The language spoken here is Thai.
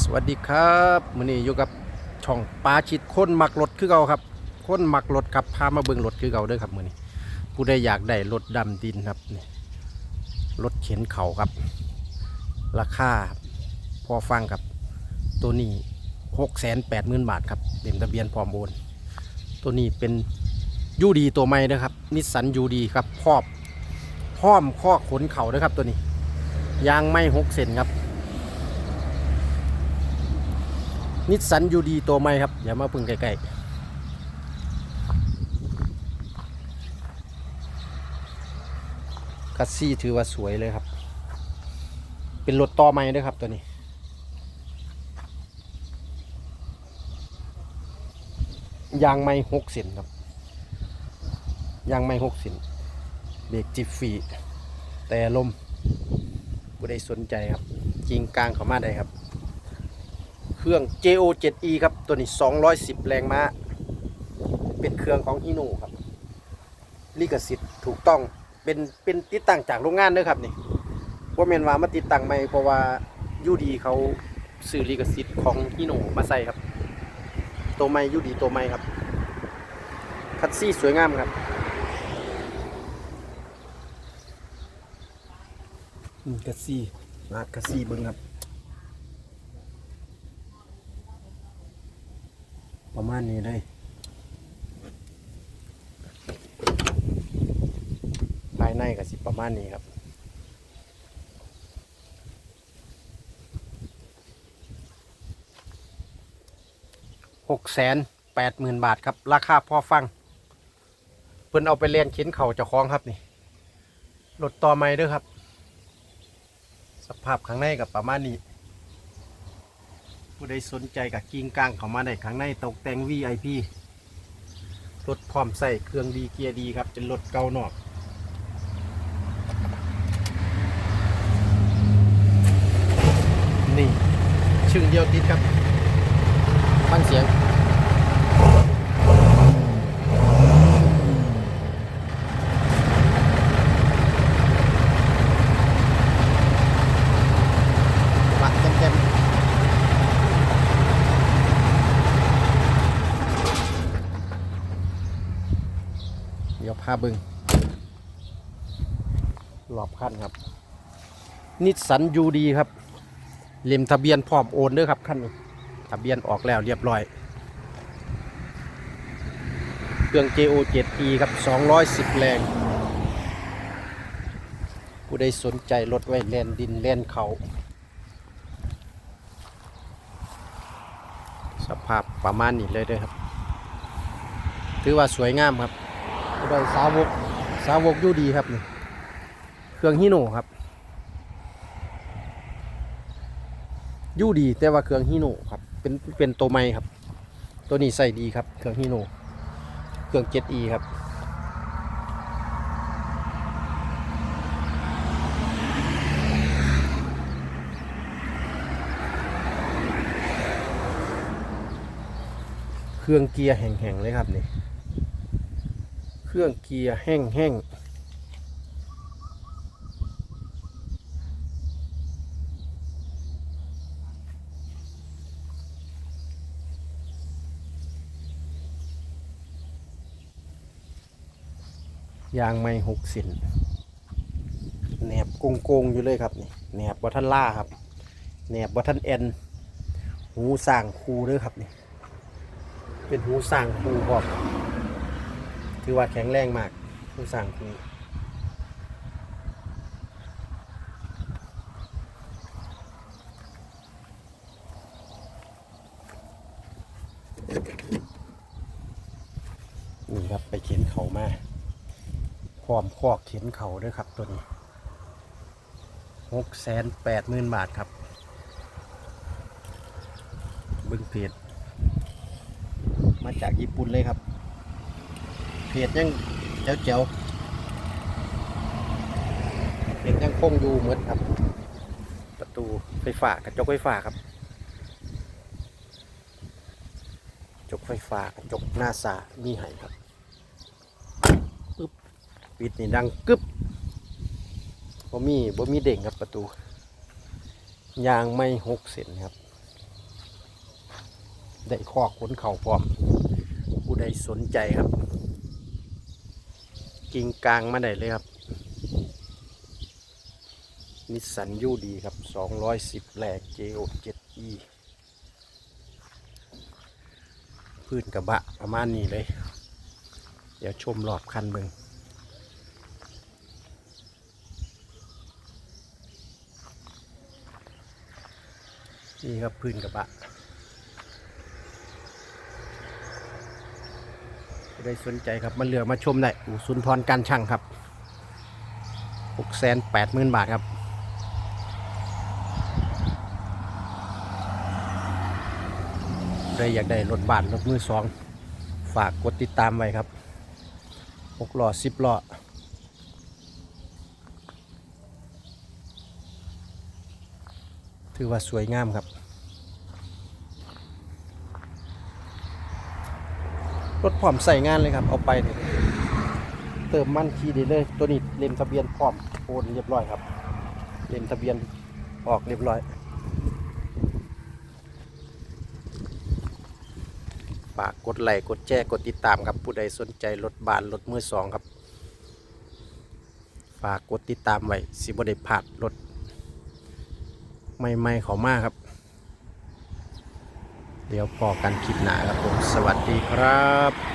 สวัสดีครับมื้อนี้อยู่กับช่องปลาชิดคนหมักรถคือเก่าครับคนหมักรถครับพามาเบิ่งรถคือเก่าเด้อครับมื้อนี้ผู้ใดอยากได้รถดำดินครับนี่รถเข็นเขาครับ ราคาพอฟังครับตัวนี้หกแสนแปดหมื่นบาทครับเต็มทะเบียนพร้อมโอนตัวนี้เป็นยูดีตัวใหม่นะครับนิสสันยูดีครับพร้อมพร้อมข้อขนเข่าด้วยครับตัวนี้ยางไม่หกเซนครับ นิสสันยูดีตัวใหม่ครับ อย่ามาพึ่งใกล้ๆคัสซี่ถือว่าสวยเลยครับ เป็นรถต่อใหม่ด้วยครับตัวนี้ ยางไม่หกเซนครับ ยางไม่หกเซนเบรกจิบฟรีแต่ลมผู้ใดสนใจครับ จริงกลางเขามาได้ครับ เครื่อง JO 7E ครับ ตัวนี้ 210 แรงม้า เป็นเครื่องของฮิโน่ครับ ลิขสิทธิ์ถูกต้อง เป็น เป็นติดตั้งจากโรงงานเด้อครับนี่ว่าเมนว่ามาติดตั้งใหม่เพราะว่ายูดีเขาซื้อลิขสิทธิ์ของฮิโน่มาใส่ครับ ตัวใหม่ยูดีตัวใหม่ครับ คัดซี่สวยงามครับอืมคัดซี่มาคัดซี่เบิ้งครับ ประมาณนี้เลยภายในก็สิประมาณนี้ครับหกแสนแปดหมื่นบาทครับ ราคาพอฟัง เพิ่นเอาไปเรียนเข็นเข่าเจ้าของครับนี่รถต่อไม้ด้วยครับ สภาพข้างในกับประมาณนี้ ผู้ใดสนใจกับกิ้งก้างเขามาได้ข้างในตกแต่ง VIP รถพร้อมใส่เครื่องดีเกียร์ดีครับเป็นรถเก่านอกนี่ชึ่งเดียวติดครับฟังเสียง มาเต็มๆเดี๋ยว พาเบึงรอบคันครับ นิสสันยูดีครับ เล่มทะเบียนพร้อมโอนเด้วยครับคันนี้ทะเบียนออกแล้วเรียบร้อย เครื่อง JO 7E ครับ 210 แรง ผู้ใดสนใจรถไว้แล่นดินแล่นเขา สภาพประมาณนี้เลยเด้วยครับ ถือว่าสวยงามครับ ผู้ใดสาวกสาวกยูดีครับนี่เครื่องฮิโน่ครับยู่ดีแต่ว่าเครื่องฮีโน่ครับเป็นเป็นตัวใหม่ครับ ตัวนี้ใส่ดีครับ เครื่องฮีโน่เครื่อง 7e ครับเครื่องเกียร์แห้งๆเลยครับนี่ เครื่องเกียร์แห้งๆยางไม่หกเสินแหนบโกงโกงๆอยู่เลยครับนี่แหนบวัทันล่าครับแหนบวัทันแอนหูสร้างคูด้วยครับนี่ เป็นหูสร้างคูครับ ถือว่าแข็งแรงมากหูสร้างคูนี่ครับไปเข็นเขามาพร้อมคอกเข็นเขาด้วยครับตัวนี้หกแสนแปดหมื่นบาทครับ บึ้งเพจมาจากญี่ปุ่นเลยครับ เพจยังเจ๋วเจ๋วๆเพจยังคงอยู่เหมือนครับ ประตูไฟฟ้ากระจกไฟฟ้าครับจกไฟฟ้ากระจกหน้าสามีให้ครับปึ๊บปิดนี่ดังกึบบ่มีบ่มีเด้งครับประตูยางไม่หกเซนครับ ได้คอกขนเข่าพร้อม ผู้ใดสนใจครับ กิ่งกลางมาได้เลยครับ นิสสันยูดีครับ 210แหลก JO7E พื้นกระบะประมาณนี้เลย เดี๋ยวชมรอบคันเบิงนี่ครับพื้นกระบะ ผู้ใดสนใจครับมาเลือกมาชมได้อู่สุนทรการช่างครับ6 8 0 0 0 0บาทครับใครอยากได้รถบ้านรถมือสองฝากกดติดตามไว้ครับ6ล้อ10ล้อถือว่าสวยงามครับ รถพร้อมใส่งานเลยครับ เอาไปเนี่ยเติมมันขี่ได้เลย ตัวนี้เล่มทะเบียนพร้อมโอนเรียบร้อยครับ เล่มทะเบียนออกเรียบร้อยฝากกดไลค์กดแชร์กดติดตามครับผู้ใดสนใจรถบานรถมือสองครับฝากกดติดตามไว้สิบได้พลาดรถใหม่ๆเขามากครับ เดี๋ยวพอกันคลิปหน้าครับผม สวัสดีครับ